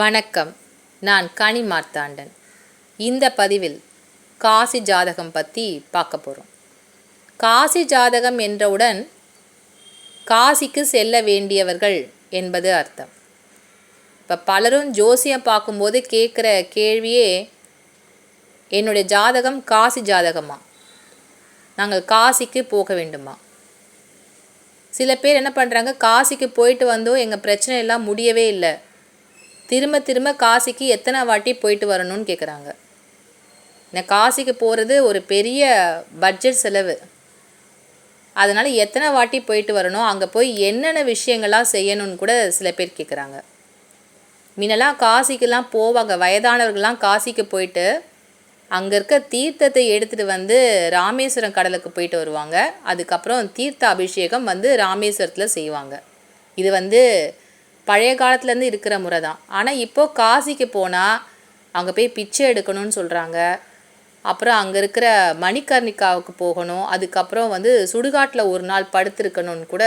வணக்கம். நான் கனி மார்த்தாண்டன். இந்த பதிவில் காசி ஜாதகம் பற்றி பார்க்க போகிறோம் காசி ஜாதகம் என்றவுடன் காசிக்கு செல்ல வேண்டியவர்கள் என்பது அர்த்தம். இப்போ பலரும் ஜோசியம் பார்க்கும்போது கேட்குற கேள்வியே என்னுடைய ஜாதகம் காசி ஜாதகமா? நாங்கள் காசிக்கு போக வேண்டுமா? சில பேர் என்ன பண்ணுறாங்க காசிக்கு போயிட்டு வந்தோம் எங்கள் பிரச்சனை எல்லாம் முடியவே இல்லை. திரும்ப திரும்ப காசிக்கு எத்தனை வாட்டி போயிட்டு வரணும்னு கேட்குறாங்க நான் காசிக்கு போகிறது ஒரு பெரிய பட்ஜெட் செலவு. அதனால் எத்தனை வாட்டி போயிட்டு வரணும் அங்கே போய் என்னென்ன விஷயங்கள்லாம் செய்யணும்னு கூட சில பேர் கேட்குறாங்க முன்னெல்லாம் காசிக்கெல்லாம் போவாங்க வயதானவர்கள்லாம் காசிக்கு போயிட்டு அங்கே இருக்க தீர்த்தத்தை எடுத்துகிட்டு வந்து ராமேஸ்வரம் கடலுக்கு போயிட்டு வருவாங்க. அதுக்கப்புறம் தீர்த்த அபிஷேகம் வந்து ராமேஸ்வரத்தில் செய்வாங்க. இது வந்து பழைய காலத்துலேருந்து இருக்கிற முறை தான். ஆனால் இப்போது காசிக்கு போனால் அங்கே போய் பிச்சை எடுக்கணும்னு சொல்கிறாங்க அப்புறம் அங்கே இருக்கிற மணிகர்ணிகாவுக்கு போகணும். அதுக்கப்புறம் வந்து சுடுகாட்டில் ஒரு நாள் படுத்திருக்கணும்னு கூட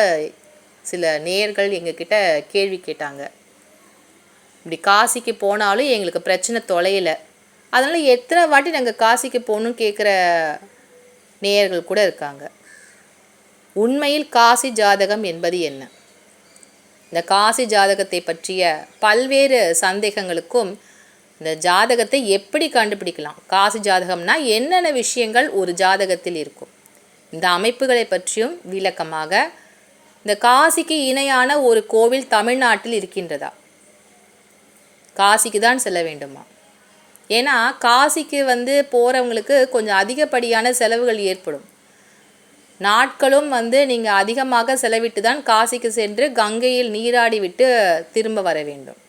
சில நேயர்கள் எங்ககிட்ட கேள்வி கேட்டாங்க. இப்படி காசிக்கு போனாலும் எங்களுக்கு பிரச்சனை தொலையலை. அதனால் எத்தனை வாட்டி நாங்கள் காசிக்கு போகணும்னு கேட்குற நேயர்கள் கூட இருக்காங்க. உண்மையில் காசி ஜாதகம் என்பது என்ன? இந்த காசி ஜாதகத்தை பற்றிய பல்வேறு சந்தேகங்களுக்கும் இந்த ஜாதகத்தை எப்படி கண்டுபிடிக்கலாம்? காசி ஜாதகம்னா என்னென்ன விஷயங்கள் ஒரு ஜாதகத்தில் இருக்கும்? இந்த அமைப்புகளை பற்றியும் விளக்கமாக இந்த காசிக்கு இணையான ஒரு கோவில் தமிழ்நாட்டில் இருக்கின்றதா? காசிக்கு தான் செல்ல வேண்டுமா? ஏன்னா காசிக்கு வந்து போகிறவங்களுக்கு கொஞ்சம் அதிகப்படியான செலவுகள் ஏற்படும். நாட்களும் வந்து நீங்கள் அதிகமாக செலவிட்டு தான் காசிக்கு சென்று கங்கையில் நீராடிவிட்டு திரும்ப வர வேண்டும்.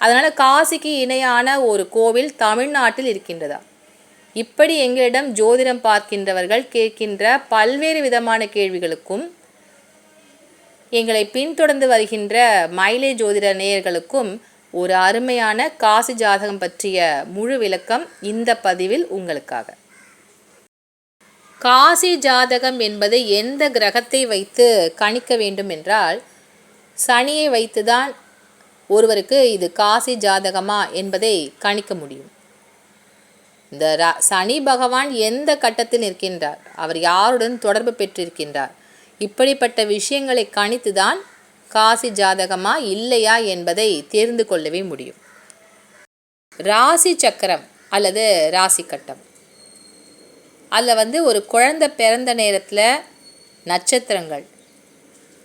அதனால் காசிக்கு இணையான ஒரு கோவில் தமிழ்நாட்டில் இருக்கின்றதா? இப்படி எங்களிடம் ஜோதிடம் பார்க்கின்றவர்கள் கேட்கின்ற பல்வேறு விதமான கேள்விகளுக்கும் எங்களை பின்தொடர்ந்து வருகின்ற மயிலை ஜோதிட நேயர்களுக்கும் ஒரு அருமையான காசி ஜாதகம் பற்றிய முழு விளக்கம் இந்த பதிவில் உங்களுக்காக. காசி ஜாதகம் என்பது எந்த கிரகத்தை வைத்து கணிக்க வேண்டும் என்றால் சனியை வைத்துதான் ஒருவருக்கு இது காசி ஜாதகமா என்பதை கணிக்க முடியும். இந்த ரா சனி பகவான் எந்த கட்டத்தில் இருக்கின்றார் அவர் யாருடன் தொடர்பு பெற்றிருக்கின்றார்? இப்படிப்பட்ட விஷயங்களை கணித்து தான் காசி ஜாதகமா இல்லையா என்பதை தெரிந்து கொள்ளவே முடியும். ராசி சக்கரம் அல்லது ராசி கட்டம். அதில் வந்து ஒரு குழந்தை பிறந்த நேரத்தில் நட்சத்திரங்கள்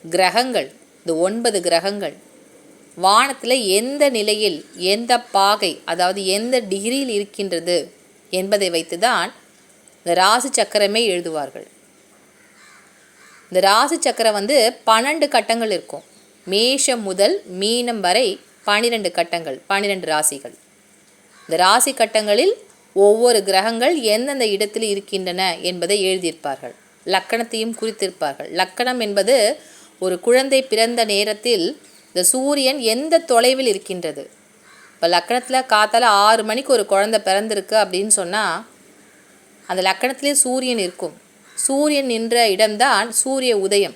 கிரகங்கள் இந்த ஒன்பது கிரகங்கள் வானத்தில் எந்த நிலையில் எந்த பாகை அதாவது எந்த டிகிரியில் இருக்கின்றது என்பதை வைத்து தான் இந்த ராசி சக்கரமே எழுதுவார்கள். இந்த ராசி சக்கரம் வந்து பன்னெண்டு கட்டங்கள் இருக்கும். மேஷம் முதல் மீனம் வரை பன்னிரெண்டு கட்டங்கள் பன்னிரெண்டு ராசிகள். இந்த ராசி கட்டங்களில் ஒவ்வொரு கிரகங்கள் எந்தெந்த இடத்தில் இருக்கின்றன என்பதை எழுதியிருப்பார்கள். லக்கணத்தையும் குறித்திருப்பார்கள். லக்கணம் என்பது ஒரு குழந்தை பிறந்த நேரத்தில் இந்த சூரியன் எந்த தொலைவில் இருக்கின்றது? இப்போ லக்கணத்தில் காத்தால ஆறு மணிக்கு ஒரு குழந்தை பிறந்திருக்கு அப்படின்னு சொன்னால் அந்த லக்கணத்திலே சூரியன் இருக்கும். சூரியன் நின்ற இடம்தான் சூரிய உதயம்.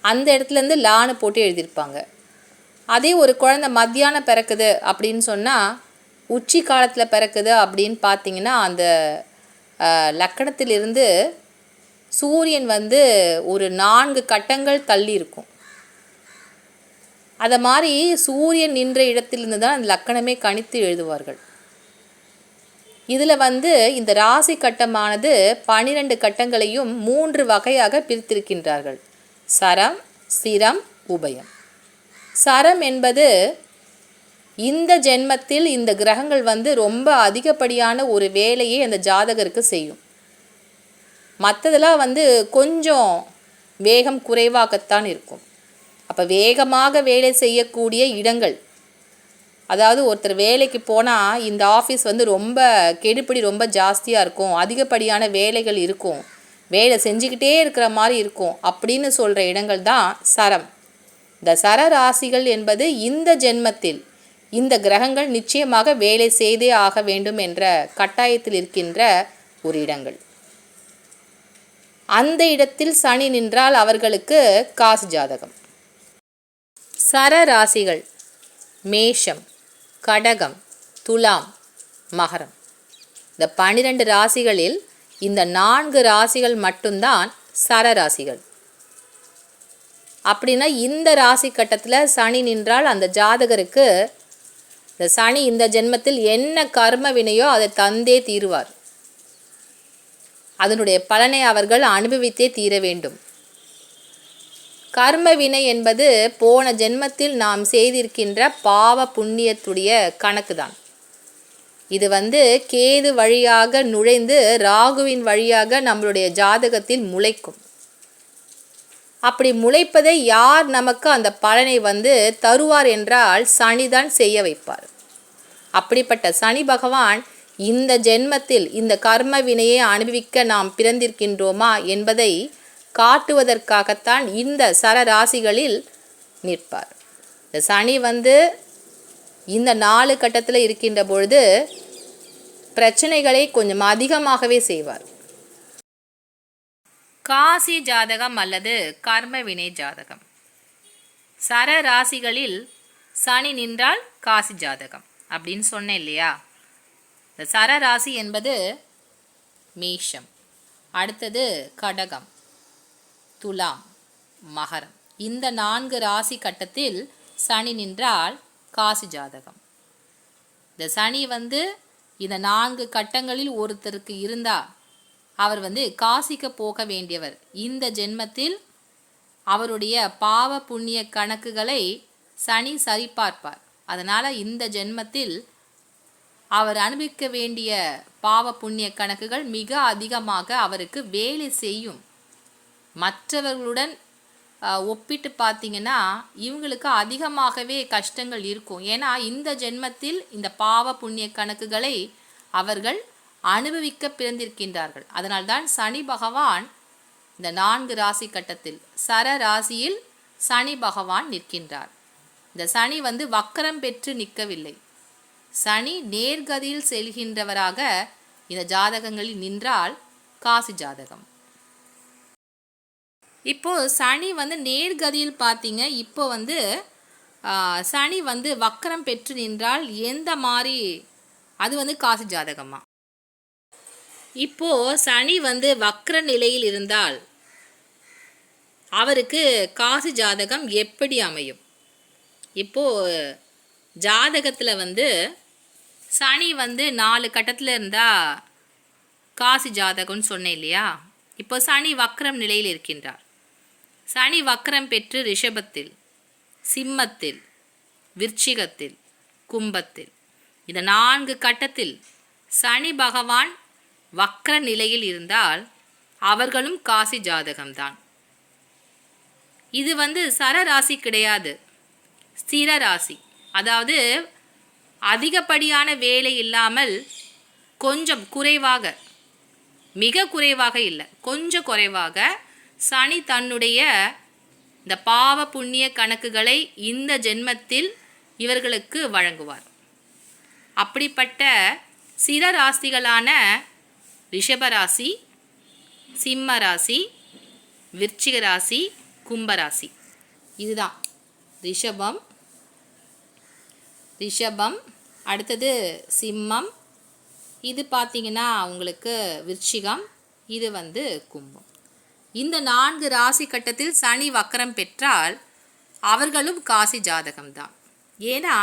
அந்த இடத்துலேருந்து லான்னு போட்டு எழுதியிருப்பாங்க. அதே ஒரு குழந்தை மத்தியானம் பிறக்குது அப்படின்னு சொன்னால் உச்சி காலத்தில் பிறக்குது அப்படின்னு பார்த்தீங்கன்னா அந்த லக்கணத்திலிருந்து சூரியன் வந்து ஒரு நான்கு கட்டங்கள் தள்ளி இருக்கும். அதை மாதிரி சூரியன் நின்ற இடத்திலிருந்து தான் அந்த லக்கணமே கணித்து எழுதுவார்கள். இதில் வந்து இந்த ராசி கட்டமானது பனிரெண்டு கட்டங்களையும் மூன்று வகையாக பிரித்திருக்கின்றார்கள். சரம் சிரம் உபயம். சரம் என்பது இந்த ஜென்மத்தில் இந்த கிரகங்கள் வந்து ரொம்ப அதிகப்படியான ஒரு வேலையை அந்த ஜாதகருக்கு செய்யும். மற்றதெல்லாம் வந்து கொஞ்சம் வேகம் குறைவாகத்தான் இருக்கும். அப்போ வேகமாக வேலை செய்யக்கூடிய இடங்கள். அதாவது ஒருத்தர் வேலைக்கு போனால் இந்த ஆஃபீஸ் வந்து ரொம்ப கெடுபிடி ரொம்ப ஜாஸ்தியாக இருக்கும். அதிகப்படியான வேலைகள் இருக்கும். வேலை செஞ்சுக்கிட்டே இருக்கிற மாதிரி இருக்கும் அப்படின்னு சொல்கிற இடங்கள் தான் சரம். இந்த சர ராசிகள் என்பது இந்த ஜென்மத்தில் இந்த கிரகங்கள் நிச்சயமாக வேலை செய்தே ஆக வேண்டும் என்ற கட்டாயத்தில் இருக்கின்ற ஒரு இடங்கள். அந்த இடத்தில் சனி நின்றால் அவர்களுக்கு காசு ஜாதகம். சர ராசிகள் மேஷம் கடகம் துலாம் மகரம். இந்த பனிரெண்டு ராசிகளில் இந்த நான்கு ராசிகள் மட்டும்தான் சரராசிகள் அப்படின்னா இந்த ராசி கட்டத்தில் சனி நின்றால் அந்த ஜாதகருக்கு இந்த சனி இந்த ஜென்மத்தில் என்ன கர்ம வினையோ அதை தந்தே தீருவார். அதனுடைய பலனை அவர்கள் அனுபவித்தே தீர வேண்டும். கர்ம வினை என்பது போன ஜென்மத்தில் நாம் செய்திருக்கின்ற பாவ புண்ணியத்துடைய கணக்கு தான் இது வந்து கேது வழியாக நுழைந்து ராகுவின் வழியாக நம்மளுடைய ஜாதகத்தில் முளைக்கும். அப்படி முளைப்பதை யார் நமக்கு அந்த பலனை வந்து தருவார் என்றால் சனிதான் செய்ய வைப்பார். அப்படிப்பட்ட சனி பகவான் இந்த ஜென்மத்தில் இந்த கர்ம வினையை அனுபவிக்க நாம் பிறந்திருக்கின்றோமா என்பதை காட்டுவதற்காகத்தான் இந்த சரராசிகளில் நிற்பார். இந்த சனி வந்து இந்த நாலு கட்டத்தில் இருக்கின்ற பொழுது பிரச்சனைகளை கொஞ்சம் அதிகமாகவே செய்வார். காசி ஜாதகம் அல்லது கர்ம வினை ஜாதகம். சர ராசிகளில் சனி நின்றால் காசி ஜாதகம் அப்படின்னு சொன்னேன் இல்லையா? இந்த சர ராசி என்பது மேஷம் அடுத்தது கடகம் துலாம் மகரம். இந்த நான்கு ராசி கட்டத்தில் சனி நின்றால் காசி ஜாதகம். இந்த சனி வந்து இந்த நான்கு கட்டங்களில் ஒருத்தருக்கு இருந்தா அவர் வந்து காசிக்கு போக வேண்டியவர். இந்த ஜென்மத்தில் அவருடைய பாவ புண்ணிய கணக்குகளை சனி சரிபார்ப்பார். அதனால் இந்த ஜென்மத்தில் அவர் அனுபவிக்க வேண்டிய பாவ புண்ணிய கணக்குகள் மிக அதிகமாக அவருக்கு வேலை செய்யும். மற்றவர்களுடன் ஒப்பிட்டு பார்த்தீங்கன்னா இவங்களுக்கு அதிகமாகவே கஷ்டங்கள் இருக்கும். ஏன்னா இந்த ஜென்மத்தில் இந்த பாவ புண்ணிய கணக்குகளை அவர்கள் அனுபவிக்க பிறந்திருக்கின்றார்கள். அதனால்தான் சனி பகவான் இந்த நான்கு ராசி கட்டத்தில் சர ராசியில் சனி பகவான் நிற்கின்றார். இந்த சனி வந்து வக்கரம் பெற்று நிற்கவில்லை. சனி நேர்கதியில் செல்கின்றவராக இந்த ஜாதகங்களில் நின்றால் காசி ஜாதகம். இப்போ சனி வந்து நேர்கதியில் பார்த்தீங்க இப்போ வந்து சனி வந்து வக்கரம் பெற்று நின்றால் எந்த மாதிரி அது வந்து காசி ஜாதகமா? இப்போ சனி வந்து வக்ர நிலையில் இருந்தால் அவருக்கு காசி ஜாதகம் எப்படி அமையும்? இப்போ ஜாதகத்தில் வந்து சனி வந்து நாலு கட்டத்தில் இருந்தால் காசி ஜாதகம்னு சொன்னேன் இல்லையா? இப்போ சனி வக்ரம் நிலையில் இருக்கின்றார். சனி வக்ரம் பெற்று ரிஷபத்தில் சிம்மத்தில் விருச்சிகத்தில் கும்பத்தில் இந்த நான்கு கட்டத்தில் சனி பகவான் வக்ர நிலையில் இருந்தால் அவர்களும் காசி ஜாதகம்தான். இது வந்து சரராசி கிடையாது. ஸ்திர ராசி. அதாவது அதிகப்படியான வேலை இல்லாமல் கொஞ்சம் குறைவாக மிக குறைவாக இல்லை கொஞ்சம் குறைவாக சனி தன்னுடைய இந்த பாவ புண்ணிய கணக்குகளை இந்த ஜென்மத்தில் இவர்களுக்கு வழங்குவார். அப்படிப்பட்ட சிற ராசிகளான ரிஷபராசி சிம்ம ராசி விருச்சிக ராசி கும்பராசி. இதுதான். ரிஷபம் ரிஷபம் அடுத்தது சிம்மம். இது பார்த்தீங்கன்னா உங்களுக்கு விருச்சிகம் இது வந்து கும்பம். இந்த நான்கு ராசி கட்டத்தில் சனி வக்கரம் பெற்றால் அவர்களும் காசி ஜாதகம்தான். ஏன்னா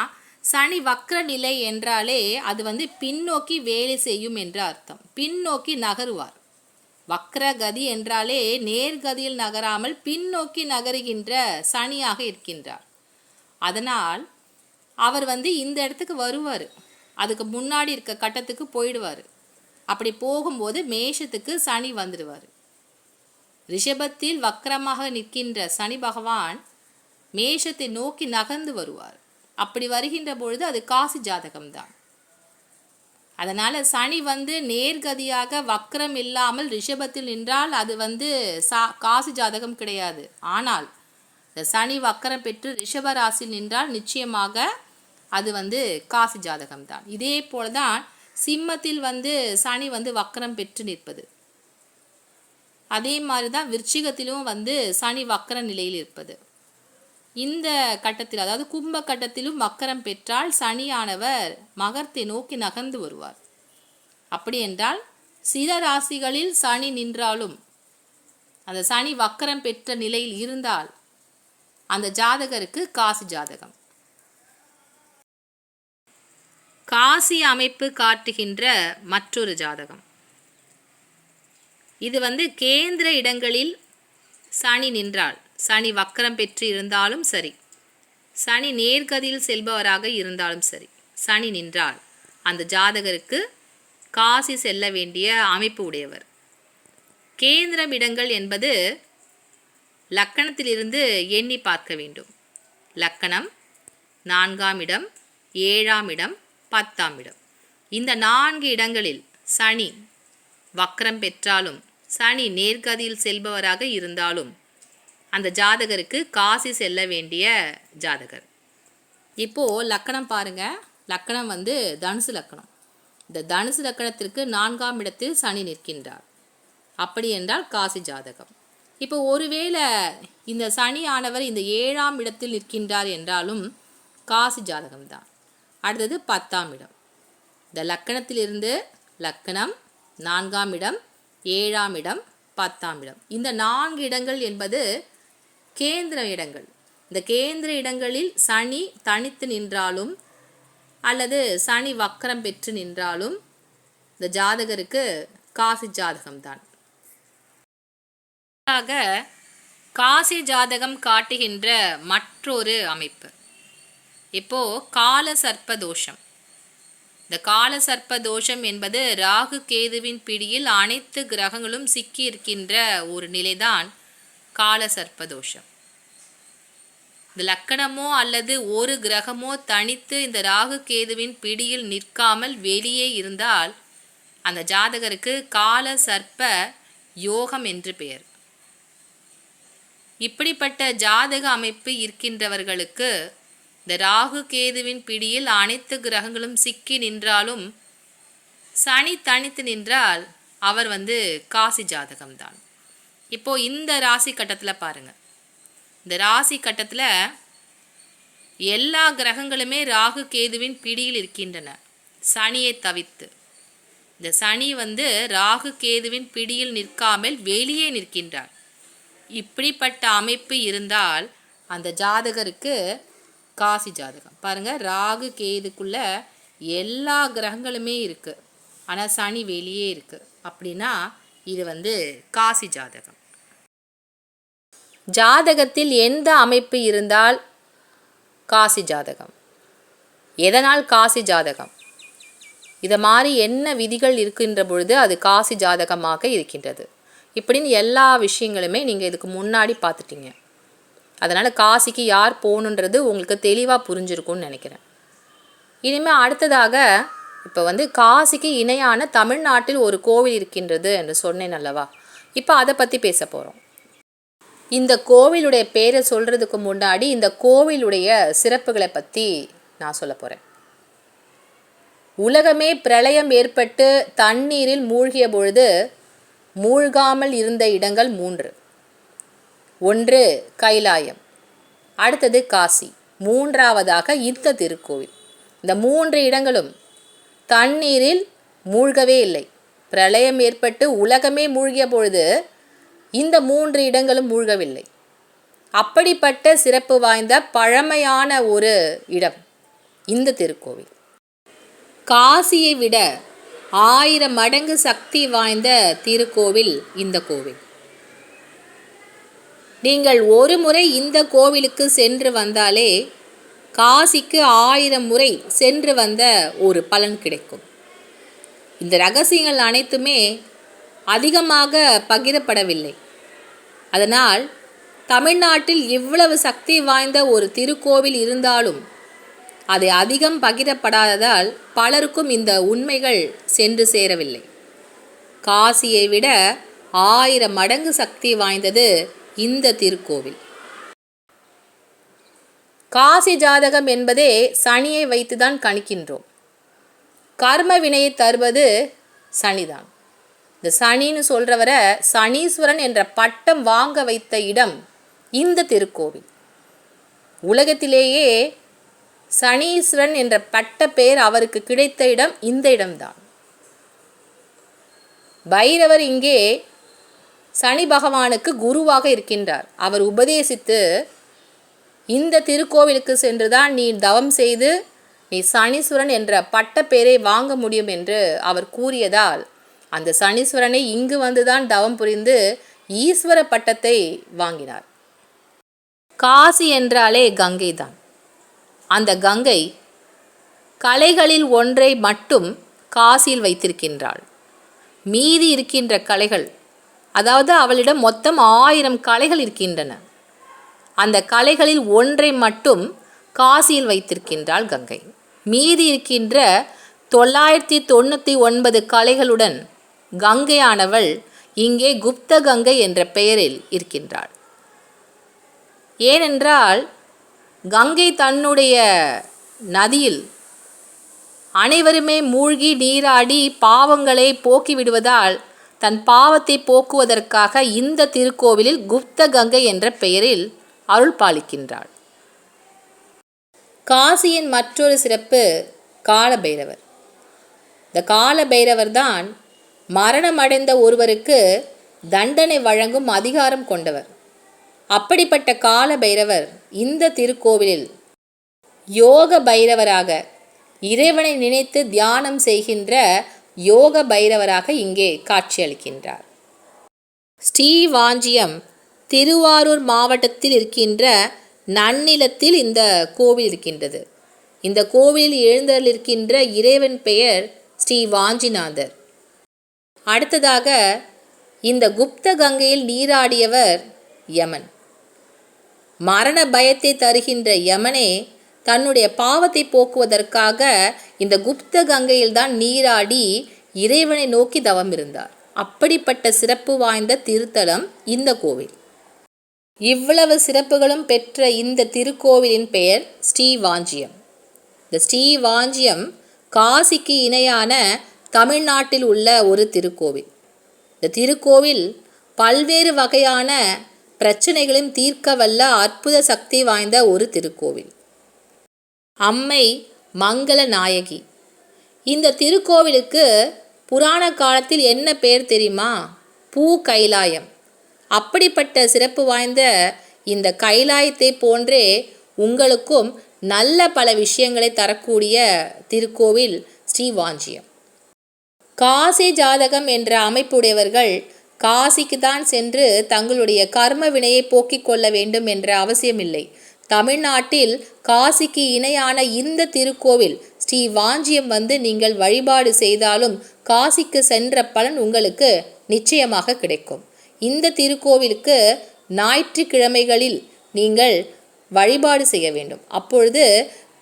சனி வக்ர நிலை என்றாலே அது வந்து பின்னோக்கி வேலை செய்யும் என்று அர்த்தம். பின்னோக்கி நகருவார். வக்ர கதி என்றாலே நேர்கதியில் நகராமல் பின்னோக்கி நகருகின்ற சனியாக இருக்கின்றார். அதனால் அவர் வந்து இந்த இடத்துக்கு வருவார். அதுக்கு முன்னாடி இருக்க கட்டத்துக்கு போயிடுவார். அப்படி போகும்போது மேஷத்துக்கு சனி வந்துடுவார். ரிஷபத்தில் வக்கரமாக நிற்கின்ற சனி பகவான் மேஷத்தை நோக்கி நகர்ந்து வருவார். அப்படி வருகின்ற பொழுது அது காசி ஜாதகம்தான். அதனால் சனி வந்து நேர்கதியாக வக்ரம் இல்லாமல் ரிஷபத்தில் நின்றால் அது வந்து சா காசி ஜாதகம் கிடையாது. ஆனால் இந்த சனி வக்கரம் பெற்று ரிஷப ராசியில் நின்றால் நிச்சயமாக அது வந்து காசி ஜாதகம் தான் இதே போல தான் சிம்மத்தில் வந்து சனி வந்து வக்கரம் பெற்று நிற்பது. அதே மாதிரி தான் விருச்சிகத்திலும் வந்து சனி வக்கர நிலையில் இருப்பது. இந்த கட்டத்தில் அதாவது கும்ப கட்டத்திலும் வக்கரம் பெற்றால் சனியானவர் மகரத்தை நோக்கி நகர்ந்து வருவார். அப்படி என்றால் சில ராசிகளில் சனி நின்றாலும் அந்த சனி வக்கரம் பெற்ற நிலையில் இருந்தால் அந்த ஜாதகருக்கு காசி ஜாதகம். காசி அமைப்பு காட்டுகின்ற மற்றொரு ஜாதகம். இது வந்து கேந்திர இடங்களில் சனி நின்றால் சனி வக்கரம் பெற்று இருந்தாலும் சரி. சனி நேர்கதியில் செல்பவராக இருந்தாலும் சரி. சனி நின்றால் அந்த ஜாதகருக்கு காசி செல்ல வேண்டிய அமைப்பு உடையவர். கேந்திரம் இடங்கள் என்பது லக்கணத்திலிருந்து எண்ணி பார்க்க வேண்டும். லக்கணம் நான்காம் இடம் ஏழாம் இடம் பத்தாம் இடம். இந்த நான்கு இடங்களில் சனி வக்ரம் பெற்றாலும் சனி நேர்கதியில் செல்பவராக இருந்தாலும் அந்த ஜாதகருக்கு காசி செல்ல வேண்டிய ஜாதகர். இப்போது லக்கணம் பாருங்கள் லக்கணம் வந்து தனுசு லக்கணம். இந்த தனுசு லக்கணத்திற்கு நான்காம் இடத்தில் சனி நிற்கின்றார். அப்படி என்றால் காசி ஜாதகம். இப்போ ஒருவேளை இந்த சனி ஆனவர் இந்த ஏழாம் இடத்தில் நிற்கின்றார் என்றாலும் காசி ஜாதகம் தான். அடுத்தது பத்தாம் இடம். இந்த லக்கணத்திலிருந்து லக்கணம் நான்காம் இடம் ஏழாம் இடம் பத்தாம் இடம். இந்த நான்கு இடங்கள் என்பது கேந்திர இடங்கள். இந்த கேந்திர இடங்களில் சனி தனித்து நின்றாலும் அல்லது சனி வக்கரம் பெற்று நின்றாலும் இந்த ஜாதகருக்கு காசி ஜாதகம்தான். காசி ஜாதகம் காட்டுகின்ற மற்றொரு அமைப்பு. இப்போ கால சர்ப்ப தோஷம் இந்த கால சர்ப்ப தோஷம் என்பது ராகு கேதுவின் பிடியில் அனைத்து கிரகங்களும் சிக்கி இருக்கின்ற ஒரு நிலைதான் கால சர்ப்பதோஷம் இந்த லக்கணமோ அல்லது ஒரு கிரகமோ தனித்து இந்த ராகு கேதுவின் பிடியில் நிற்காமல் வெளியே இருந்தால் அந்த ஜாதகருக்கு கால சர்ப்ப யோகம் என்று பெயர். இப்படிப்பட்ட ஜாதக அமைப்பு இருக்கின்றவர்களுக்கு இந்த ராகு கேதுவின் பிடியில் அனைத்து கிரகங்களும் சிக்கி நின்றாலும் சனி தனித்து நின்றால் அவர் வந்து காசி ஜாதகம்தான். இப்போ இந்த ராசி கட்டத்தில் பாருங்க. இந்த ராசி கட்டத்தில் எல்லா கிரகங்களுமே ராகு கேதுவின் பிடியில் இருக்கின்றன. சனியை தவித்து. இந்த சனி வந்து ராகு கேதுவின் பிடியில் நிற்காமல் வெளியே நிற்கின்றார். இப்படிப்பட்ட அமைப்பு இருந்தால் அந்த ஜாதகருக்கு காசி ஜாதகம். பாருங்க ராகு கேதுக்குள்ள எல்லா கிரகங்களுமே இருக்கு. ஆனால் சனி வெளியே இருக்கு. அப்படின்னா இது வந்து காசி ஜாதகம். ஜாதகத்தில் எந்த அமைப்பு இருந்தால் காசி ஜாதகம். எதனால் காசி ஜாதகம்? இதை மாதிரி என்ன விதிகள் இருக்கின்ற பொழுது அது காசி ஜாதகமாக இருக்கின்றது. இப்படின்னு எல்லா விஷயங்களுமே நீங்கள் இதுக்கு முன்னாடி பார்த்துட்டீங்க. அதனால் காசிக்கு யார் போகணுன்றது உங்களுக்கு தெளிவாக புரிஞ்சிருக்கும்னு நினைக்கிறேன். இனிமேல் அடுத்ததாக இப்போ வந்து காசிக்கு இணையான தமிழ்நாட்டில் ஒரு கோவில் இருக்கின்றது என்று சொன்னேன் அல்லவா? இப்போ அதை பற்றி பேச போகிறோம் இந்த கோவிலுடைய பேரை சொல்கிறதுக்கு முன்னாடி இந்த கோவிலுடைய சிறப்புகளை பற்றி நான் சொல்ல போகிறேன் உலகமே பிரளயம் ஏற்பட்டு தண்ணீரில் மூழ்கிய பொழுது மூழ்காமல் இருந்த இடங்கள் மூன்று. ஒன்று கைலாயம். அடுத்தது காசி. மூன்றாவதாக இந்த திருக்கோவில். இந்த மூன்று இடங்களும் தண்ணீரில் மூழ்கவே இல்லை. பிரளயம் ஏற்பட்டு உலகமே மூழ்கிய பொழுது இந்த மூன்று இடங்களும் மூழ்கவில்லை. அப்படிப்பட்ட சிறப்பு வாய்ந்த பழமையான ஒரு இடம் இந்த திருக்கோவில். காசியை விட ஆயிரம் மடங்கு சக்தி வாய்ந்த திருக்கோவில் இந்த கோவில். நீங்கள் ஒரு முறை இந்த கோவிலுக்கு சென்று வந்தாலே காசிக்கு ஆயிரம் முறை சென்று வந்த ஒரு பலன் கிடைக்கும். இந்த ரகசியங்கள் அனைத்துமே அதிகமாக பகிரப்படவில்லை. அதனால் தமிழ்நாட்டில் இவ்வளவு சக்தி வாய்ந்த ஒரு திருக்கோவில் இருந்தாலும் அதை அதிகம் பகிரப்படாததால் பலருக்கும் இந்த உண்மைகள் சென்று சேரவில்லை. காசியை விட ஆயிரம் மடங்கு சக்தி வாய்ந்தது இந்த திருக்கோவில். காசி ஜாதகம் என்பதே சனியை வைத்துதான் கணிக்கின்றோம். கர்ம வினையை தருவது சனிதான். இந்த சனின்னு சொல்கிறவரை சனீஸ்வரன் என்ற பட்டம் வாங்க வைத்த இடம் இந்த திருக்கோவில். உலகத்திலேயே சனீஸ்வரன் என்ற பட்ட பெயர் அவருக்கு கிடைத்த இடம் இந்த இடம்தான். பைரவர் இங்கே சனி பகவானுக்கு குருவாக இருக்கின்றார். அவர் உபதேசித்து இந்த திருக்கோவிலுக்கு சென்றுதான் நீ தவம் செய்து நீ சனீஸ்வரன் என்ற பட்ட பெயரை வாங்க முடியும் என்று அவர் கூறியதால் அந்த சனீஸ்வரனை இங்கு வந்துதான் தவம் புரிந்து ஈஸ்வர பட்டத்தை வாங்கினார். காசி என்றாலே கங்கை தான் அந்த கங்கை கலைகளில் ஒன்றை மட்டும் காசியில் வைத்திருக்கின்றாள். மீதி இருக்கின்ற கலைகள் அதாவது அவளிடம் மொத்தம் ஆயிரம் கலைகள் இருக்கின்றன. அந்த கலைகளில் ஒன்றை மட்டும் காசியில் வைத்திருக்கின்றாள் கங்கை. மீதி இருக்கின்ற தொள்ளாயிரத்தி தொண்ணூற்றி ஒன்பது கலைகளுடன் கங்கையானவள் இங்கே குப்த கங்கை என்ற பெயரில் இருக்கின்றாள். ஏனென்றால் கங்கை தன்னுடைய நதியில் அனைவருமே மூழ்கி நீராடி பாவங்களை போக்கிவிடுவதால் தன் பாவத்தை போக்குவதற்காக இந்த திருக்கோவிலில் குப்த கங்கை என்ற பெயரில் அருள் பாலிக்கின்றாள். காசியின் மற்றொரு சிறப்பு காலபைரவர். இந்த காலபைரவர் தான் மரணமடைந்த ஒருவருக்கு தண்டனை வழங்கும் அதிகாரம் கொண்டவர். அப்படிப்பட்ட கால பைரவர் இந்த திருக்கோவிலில் யோக பைரவராக இறைவனை நினைத்து தியானம் செய்கின்ற யோக பைரவராக இங்கே காட்சியளிக்கின்றார். ஸ்ரீவாஞ்சியம் திருவாரூர் மாவட்டத்தில் இருக்கின்ற நன்னிலத்தில் இந்த கோவில் இருக்கின்றது. இந்த கோவிலில் எழுந்தருளிருக்கின்ற இறைவன் பெயர் ஸ்ரீ வாஞ்சிநாதர் அடுத்ததாக இந்த குப்த கங்கையில் நீராடியவர் யமன். மரண பயத்தை தருகின்ற யமனே தன்னுடைய பாவத்தை போக்குவதற்காக இந்த குப்த கங்கையில்தான் நீராடி இறைவனை நோக்கி தவம் இருந்தார் அப்படிப்பட்ட சிறப்பு வாய்ந்த திருத்தலம் இந்த கோவில். இவ்வளவு சிறப்புகளும் பெற்ற இந்த திருக்கோவிலின் பெயர் ஸ்ரீவாஞ்சியம். இந்த ஸ்ரீவாஞ்சியம் காசிக்கு இணையான தமிழ்நாட்டில் உள்ள ஒரு திருக்கோவில். இந்த திருக்கோவில் பல்வேறு வகையான பிரச்சனைகளையும் தீர்க்க வல்ல அற்புத சக்தி வாய்ந்த ஒரு திருக்கோவில். அம்மை மங்கள நாயகி. இந்த திருக்கோவிலுக்கு புராண காலத்தில் என்ன பெயர் தெரியுமா? பூ கைலாயம். அப்படிப்பட்ட சிறப்பு வாய்ந்த இந்த கைலாயத்தை போன்றே உங்களுக்கும் நல்ல பல விஷயங்களை தரக்கூடிய திருக்கோவில் ஸ்ரீவாஞ்சியம் காசி ஜாதகம் என்ற அமைப்புடையவர்கள் காசிக்கு தான் சென்று தங்களுடைய கர்ம வினையை போக்கிக் கொள்ள வேண்டும் என்ற அவசியமில்லை. தமிழ்நாட்டில் காசிக்கு இணையான இந்த திருக்கோவில் ஸ்ரீ வாஞ்சியம் வந்து நீங்கள் வழிபாடு செய்தாலும் காசிக்கு சென்ற பலன் உங்களுக்கு நிச்சயமாக கிடைக்கும். இந்த திருக்கோவிலுக்கு ஞாயிற்றுக்கிழமைகளில் நீங்கள் வழிபாடு செய்ய வேண்டும். அப்பொழுது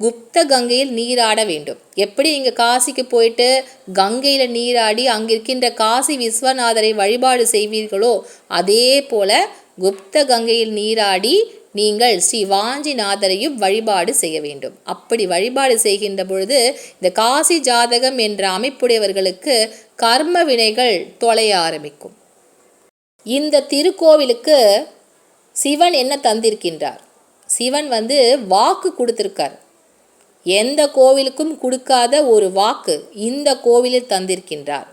குப்த கங்கையில் நீராட வேண்டும். எப்படி இங்கே காசிக்கு போயிட்டு கங்கையில் நீராடி அங்கிருக்கின்ற காசி விஸ்வநாதரை வழிபாடு செய்வீர்களோ அதே போல குப்த கங்கையில் நீராடி நீங்கள் ஸ்ரீ வாஞ்சிநாதரையும் வழிபாடு செய்ய வேண்டும். அப்படி வழிபாடு செய்கின்ற பொழுது இந்த காசி ஜாதகம் என்ற அமைப்புடையவர்களுக்கு கர்ம வினைகள் தொலைய ஆரம்பிக்கும். இந்த திருக்கோவிலுக்கு சிவன் என்ன தந்திருக்கின்றார்? சிவன் வந்து வாக்கு கொடுத்துருக்கார். எந்த கோவிலுக்கும் கொடுக்காத ஒரு வாக்கு இந்த கோவிலில் தந்திருக்கின்றார்.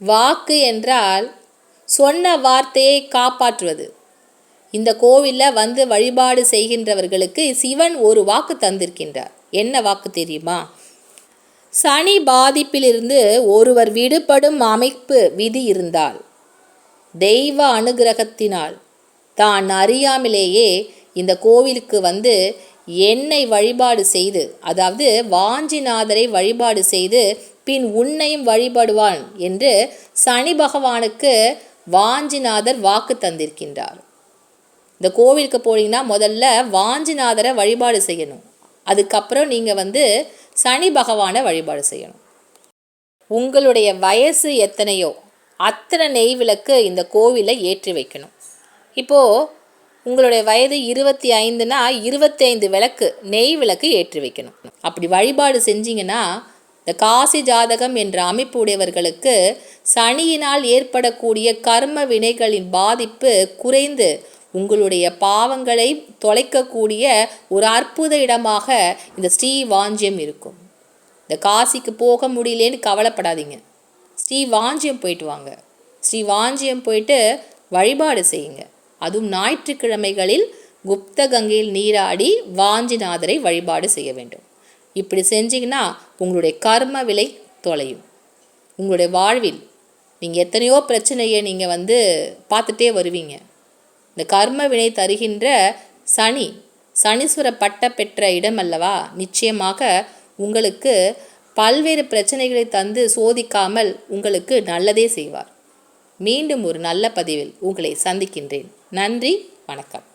வாக்கு என்றால் சொன்ன வார்த்தையை காப்பாற்றுவது. இந்த கோவிலில் வந்து வழிபாடு செய்கின்றவர்களுக்கு சிவன் ஒரு வாக்கு தந்திருக்கின்றார். என்ன வாக்கு தெரியுமா? சனி பாதிப்பிலிருந்து ஒருவர் விடுபடும் அமைப்பு விதி இருந்தால் தெய்வ அனுகிரகத்தினால் தான் அறியாமலேயே இந்த கோவிலுக்கு வந்து என்னை வழிபாடு செய்து அதாவது வாஞ்சிநாதரை வழிபாடு செய்து பின் உன்னையும் வழிபடுவான் என்று சனி பகவானுக்கு வாஞ்சிநாதர் வாக்கு தந்திருக்கின்றார். இந்த கோவிலுக்கு போனீங்கன்னா முதல்ல வாஞ்சிநாதரை வழிபாடு செய்யணும். அதுக்கப்புறம் நீங்கள் வந்து சனி பகவானை வழிபாடு செய்யணும். உங்களுடைய வயசு எத்தனையோ அத்தனை நெய் விளக்கு இந்த கோவிலை ஏற்றி வைக்கணும். இப்போது உங்களுடைய வயது இருபத்தி ஐந்துனா இருபத்தி ஐந்து விளக்கு நெய் விளக்கு ஏற்றி வைக்கணும். அப்படி வழிபாடு செஞ்சீங்கன்னா இந்த காசி ஜாதகம் என்ற அமைப்பு உடையவர்களுக்கு சனியினால் ஏற்படக்கூடிய கர்ம வினைகளின் பாதிப்பு குறைந்து உங்களுடைய பாவங்களை தொலைக்கக்கூடிய ஒரு அற்புத இடமாக இந்த ஸ்ரீ வாஞ்சியம் இருக்கும். இந்த காசிக்கு போக முடியலேன்னு கவலைப்படாதீங்க. ஸ்ரீ வாஞ்சியம் போயிட்டு வாங்க. ஸ்ரீ வாஞ்சியம் போயிட்டு வழிபாடு செய்யுங்க. அதுவும் ஞாயிற்றுக்கிழமைகளில் குப்த கங்கையில் நீராடி வாஞ்சிநாதரை வழிபாடு செய்ய வேண்டும். இப்படி செஞ்சீங்கன்னா உங்களுடைய கர்ம விலை தொலையும். உங்களுடைய வாழ்வில் நீங்கள் எத்தனையோ பிரச்சனையை நீங்கள் வந்து பார்த்துட்டே வருவீங்க. இந்த கர்ம வினை தருகின்ற சனி சனீஸ்வர பட்ட பெற்ற இடம் அல்லவா? நிச்சயமாக உங்களுக்கு பல்வேறு பிரச்சனைகளை தந்து சோதிக்காமல் உங்களுக்கு நல்லதே செய்வார். மீண்டும் ஒரு நல்ல பதிவில் உங்களை சந்திக்கின்றேன். நன்றி வணக்கம்.